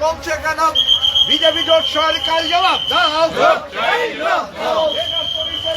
কমছে কেন? বিজেপি জোট সরকার জবাব দাও। বেকার শ্রমিকদের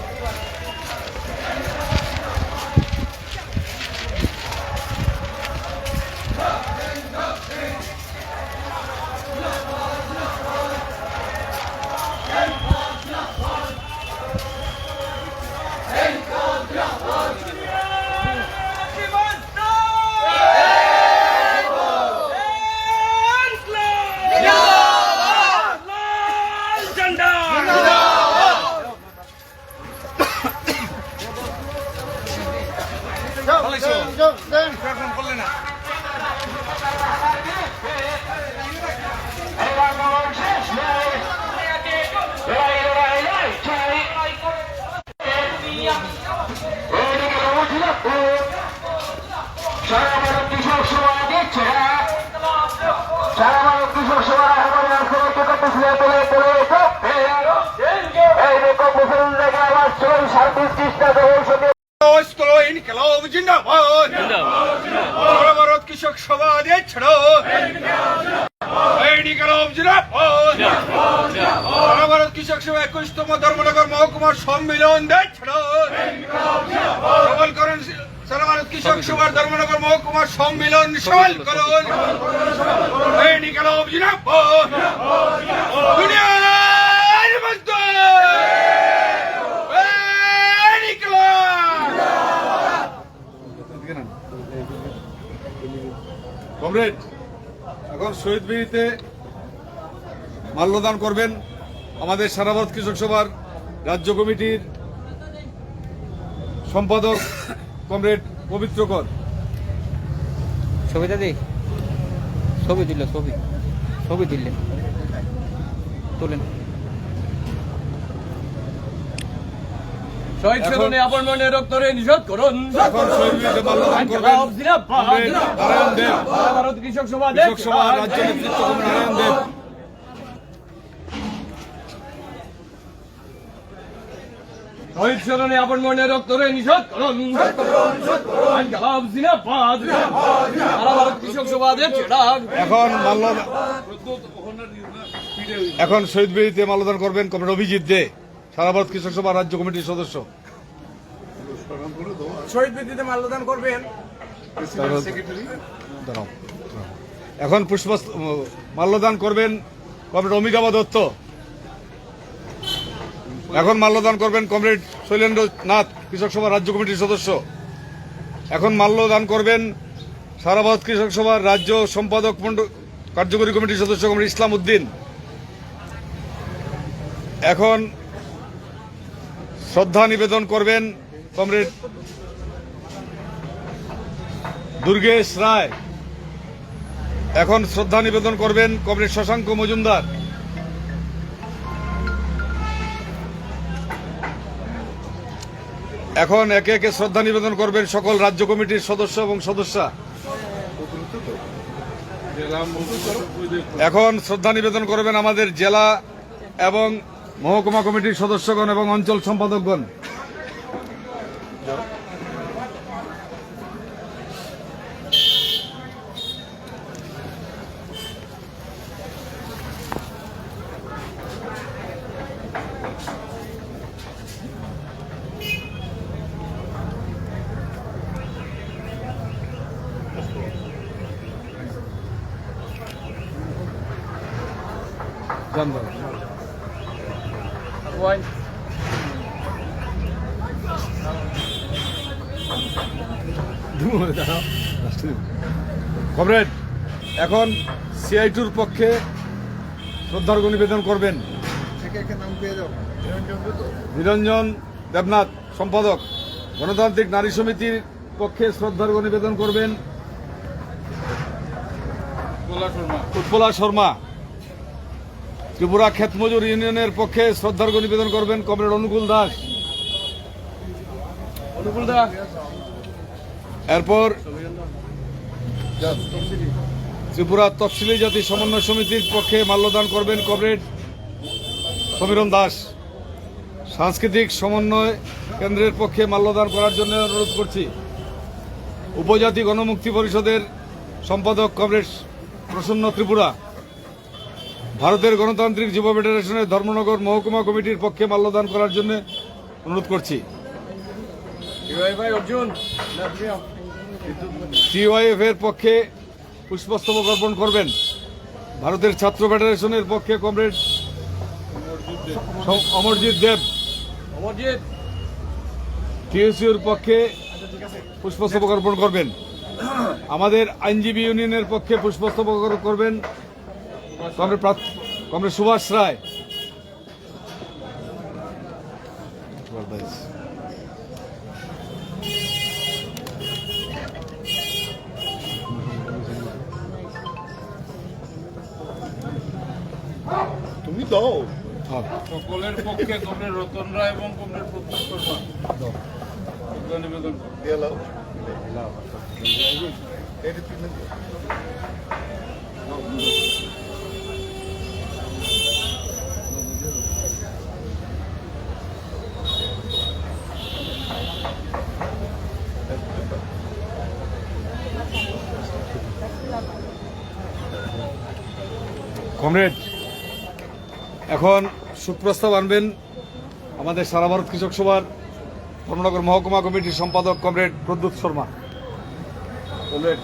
না জোট সরকার জবাব দাও সারা ভারত কৃষক সভা দিচ্ছে সারা ভারত কৃষক সভা এবারে আসলে এই মুসলিম আবার চল চেষ্টা স্কুল ইনকলাব জিন্দাবাদ। ভারত কৃষক সভা দিয়ে ছাড়ো ইনকলাব জিন্দাবাদ। ভারত কৃষক সভা একুশতম ধর্মনগর মহকুমার সম্মেলন দিয়ে ছাড়ো। সবল করুন, সারা ভারত কৃষক সভার ধর্মনগর মহকুমার সম্মেলন সবল করুন। কমরেড, এখন শহীদ বিড়িতে মাল্যদান করবেন আমাদের সারা ভারত কৃষক সভার রাজ্য কমিটির সম্পাদক কমরেড পবিত্র কর ছবিটা ছবি দিল ছবি। ছবি দিলেন তোলেন। শহীদ স্মরণে আপন মনে রক্তরে নিষেধ করুন। ভারত কৃষক সভা কৃষক সভা রাজ্য নেতৃত্ব নারায়ণ দেব শহীদ স্মরণে আপন মনে রক্তরে নিষেধ করুন। এখন এখন শহীদ বিড়িতে মাল্যদান করবেন কমরেড অভিজিৎ দে। সারা ভারত কৃষক সভা রাজ্য কমিটির সদস্য। শহীদ মাল্যদান করবেন। এখন পুষ্প মাল্যদান করবেন কমরেড অমিতাভ দত্ত। এখন মাল্যদান করবেন কমরেড শৈলেন্দ্র নাথ কৃষক সভা রাজ্য কমিটির সদস্য। এখন মাল্যদান করবেন সারা ভারত কৃষক সভার রাজ্য সম্পাদক মণ্ডল কার্যকরী কমিটির সদস্য কমরেড ইসলাম উদ্দিন। এখন শ্রদ্ধা নিবেদন করবেন কমরেড দুর্গেশ রায়। এখন শ্রদ্ধা নিবেদন করবেন কমরেড শশাঙ্ক মজুমদার। এখন একে একে শ্রদ্ধা নিবেদন করবেন সকল রাজ্য কমিটির সদস্য এবং সদস্যা। এখন শ্রদ্ধা নিবেদন করবেন আমাদের জেলা এবং মহকুমা কমিটির সদস্যগণ এবং অঞ্চল সম্পাদকগণ। জানবেন কমরেড এখন সিআইটুর পক্ষে শ্রদ্ধার্ঘ নিবেদন করবেন। নিরঞ্জন দেবনাথ সম্পাদক। গণতান্ত্রিক নারী সমিতির পক্ষে শ্রদ্ধার্ঘ নিবেদন করবেন। উৎপলা শর্মা। ত্রিপুরা ক্ষেতমজুর ইউনিয়নের পক্ষে শ্রদ্ধার্ঘ নিবেদন করবেন কমরেড অনুকূল দাস। অনুকূল দা এরপর ত্রিপুরা তফসিলি জাতি সমন্বয় সমিতির পক্ষে মাল্যদান করবেন কমরেড সমীরণ দাস। সাংস্কৃতিক সমন্বয় কেন্দ্রের পক্ষে মাল্যদান করার জন্য অনুরোধ করছি। উপজাতি গণমুক্তি পরিষদের সম্পাদক কমরেড প্রসন্ন ত্রিপুরা। ভারতের গণতান্ত্রিক যুব ফেডারেশনের ধর্মনগর মহকুমা কমিটির পক্ষে মাল্যদান করার জন্য অনুরোধ করছি। টিওয়াইএফ এর পক্ষে পুষ্পস্তবক অর্পণ করবেন। ভারতের ছাত্র ফেডারেশনের পক্ষে কমরেড অমরজিৎ দেব। অমরজিৎ। পক্ষে পুষ্পস্তবক অর্পণ করবেন। আমাদের আইনজীবী ইউনিয়নের পক্ষে পুষ্পস্তবক করবেন। Comrade comrade Subhash Roy. তুমি দাও। হ্যাঁ। সকলের পক্ষে কমরেড রতন রায় এবং কমরেড শর্মা। শ্রদ্ধা নিবেদন কমরেড, এখন সুপ্রস্তাব আনবেন আমাদের সারা ভারত কৃষক সভার ধর্মনগর মহকুমা কমিটির সম্পাদক কমরেড প্রদ্যুৎ শর্মা। কমরেড